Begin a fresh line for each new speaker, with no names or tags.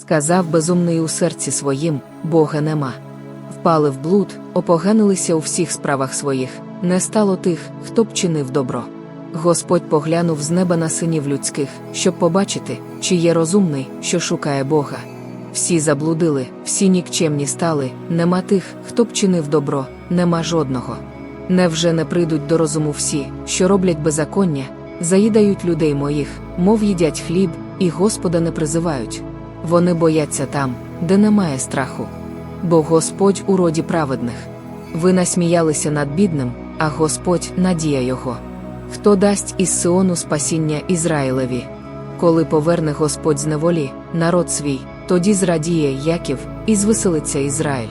Сказав безумний у серці своїм, Бога нема. Впали в блуд, опоганилися у всіх справах своїх, не стало тих, хто б чинив добро. Господь поглянув з неба на синів людських, щоб побачити, чи є розумний, що шукає Бога. Всі заблудили, всі нікчемні стали, нема тих, хто б чинив добро, нема жодного. Невже не прийдуть до розуму всі, що роблять беззаконня, заїдають людей моїх, мов їдять хліб, і Господа не призивають. Вони бояться там, де немає страху. Бо Господь у роді праведних. Ви насміялися над бідним, а Господь надія його. Хто дасть із Сиону спасіння Ізраїлеві? Коли поверне Господь з неволі, народ свій, тоді зрадіє Яків, і звеселиться Ізраїль.